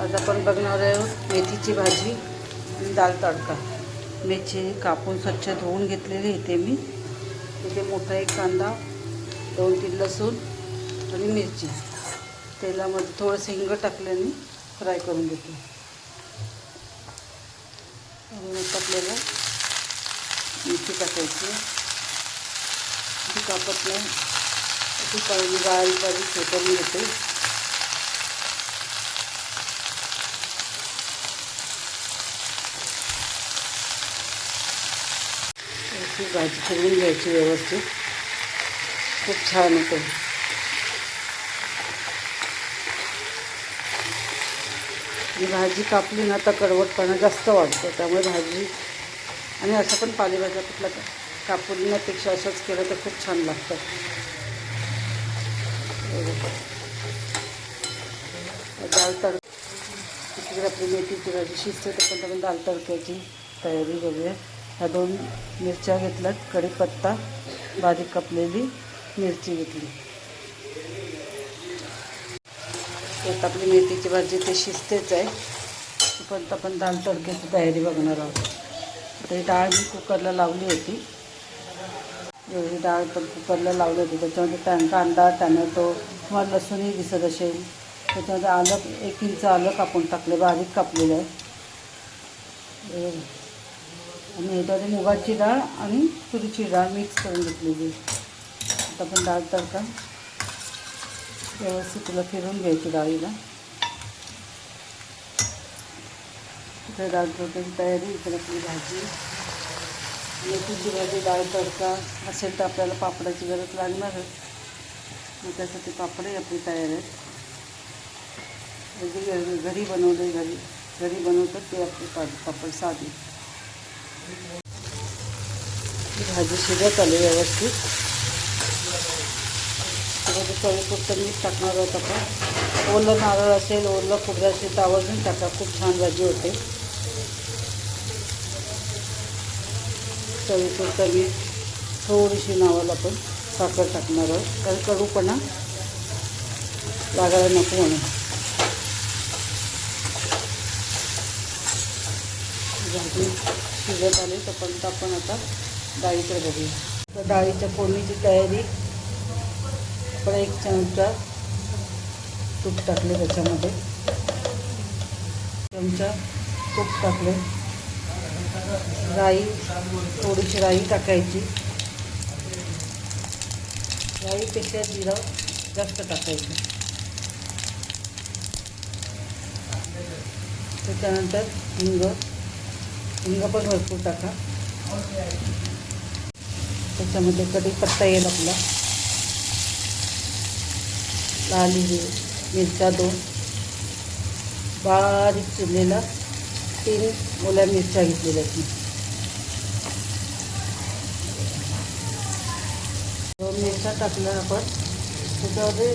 आज आपण बघणार आहोत मेथीची भाजी आणि दाल तडका. मेथी कापून स्वच्छ धुवून घेतलेली इथे मी. इथे मोठा एक कांदा दोन तीन लसूण आणि मिरची. तेलामध्ये थोडंसं हिंग टाकल्याने फ्राय करून घेतो आपल्याला मिरची टाकायची. ती कापत नाही. ती पहिली बारीक बारीक हे करून घेते. अशी भाजी फिरवून घ्यायची व्यवस्थित. खूप छान होते. ही भाजी कापली ना तर कडवटपणा जास्त वाढतो. त्यामुळे भाजी आणि असं पण पालेभाज्या कुठला का कापण्यापेक्षा असंच केलं तर खूप छान लागतं. दाल तड तिकडे आपली मेथीची भाजी शिजते तर पण आपण दाल तडक्याची तयारी बघूया ह्या दोन मिरच्या घेतल्यात. कढीपत्ता बारीक कापलेली मिरची घेतली. त्यात आपली मेथीची भाजी ते शिजतेच आहे. पण आपण दाल तडक्याची तयारी बघणार आहोत. आता ही डाळ मी कुकरला लावली होती. एवढी डाळ पण कुकरला लावली होती. त्याच्यामध्ये टॅ कांदा टॅमॅटो किंवा लसूणही दिसत असेल. त्याच्यामध्ये आलं एक इंच आलं कापून टाकलं बारीक कापलेलं आहे. आणि ह्याच्यामध्ये मुगाची डाळ आणि तुरीची मिक्स आपण डाळ तडका व्यवस्थित तुला फिरून घ्यायची डाळीला इकडे डाळ तडक्याची भाजी. मेथीची भाजी, डाळ तडका, असेल तर आपल्याला पापडाची गरज लागणारच मग त्यासाठी पापडही आपली तयार आहेत. घरी बनवले घरी घरी बनवतात ते आपले पापड साधी. ही भाजी शिजत आली व्यवस्थित. त्याच्यामध्ये चवीपुरतं मीठ टाकणार आहोत आपण. ओलं नारळ असेल ओलं खोबरं असेल तर आवर्जून टाका. खूप छान भाजी होते. चवीपुरतं मीठ थोडीशी नावाला आपण साखर टाकणार आहोत. कारण कडूपणा लागायला नको म्हणून. भाजी शिजत आले तोपर्यंत आपण आता डाळीकडे बघूया. तर डाळीच्या फोडणीची तयारी आपण एक चमचा तूप टाकले त्याच्यामध्ये. चमचा तूप टाकले. राई थोडीशी राई टाकायची. राईपेक्षा जिरं जास्त टाकायचं. त्याच्यानंतर हिंग पण भरपूर टाका त्याच्यामध्ये कढीपत्ता येईल आपला लाल हिरवी मिरच्या दोन बारीक चिरलेला तीन ओल्या मिरच्या घेतलेल्या आहेत दोन मिरच्या टाकल्या आपण त्याच्यामध्ये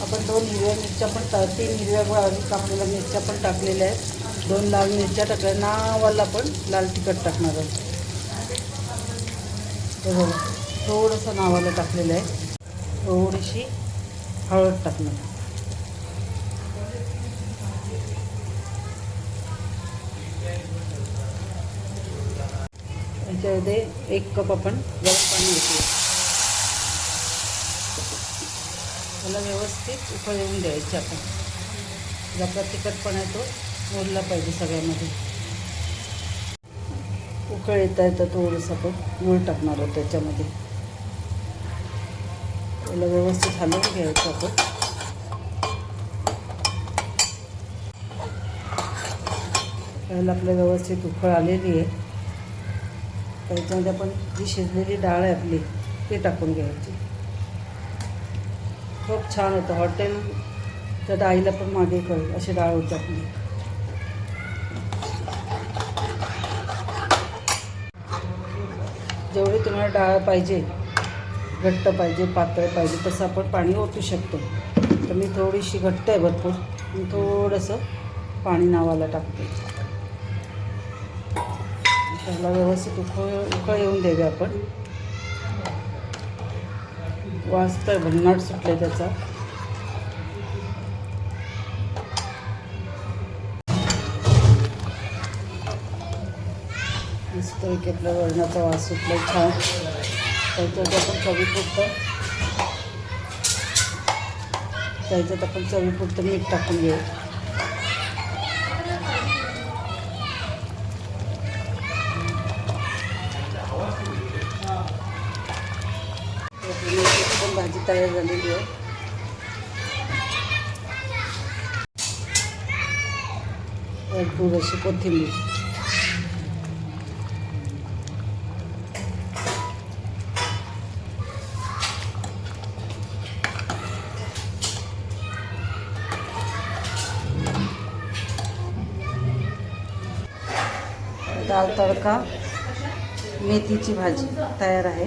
आपण दोन हिरव्या मिरच्या पण तीन हिरव्या बारीक कापलेल्या मिरच्या पण टाकलेल्या आहेत दोन लाल मिरच्या टाकल्या नावाला पण लाल तिखट टाकणार आहे. बघा थोडंसं नावाला टाकलेलं आहे. थोडीशी हळद टाकणार याच्यामध्ये एक कप आपण गरम पाणी घेतो त्याला व्यवस्थित उकळ येऊन द्यायचे आपण. जो आपला तिखटपणा येतो तो मोडला पाहिजे सगळ्यामध्ये. उकळ येता येतं थोडंसं आपण गूळ टाकणार आहोत त्याच्यामध्ये. त्याला व्यवस्थित हलवून घ्यायचं आपण. त्याला आपल्या व्यवस्थित उकळ आलेली आहे. त्याच्यामध्ये आपण जी शिजलेली डाळ आहे आपली ती टाकून घ्यायची. खूप छान होतं. हॉटेलच्या डाळीला पण मागे कळेल अशी डाळ होती आपली. जेवढी तुम्हाला डाळ पाहिजे घट्ट पाहिजे पातळ पाहिजे तसं आपण पाणी ओतू शकतो. तर मी थोडीशी घट्ट आहे भरपूर. मी थोडंसं पाणी नावाला टाकते. त्याला व्यवस्थित उकळ उकळ येऊन देऊया आपण. वास आहे भन्नाट आहे त्याचा. मस्तपैकी आपल्या वरणाचा वास सुटला छान. त्याच्यात आपण चवीपुरतं. त्याच्यात आपण चवीपुरतं मीठ टाकून घेऊ. पण भाजी तयार झालेली आहे. भरपूर अशी कोथिंबीर. दाल तडका मेथीची भाजी तयार आहे.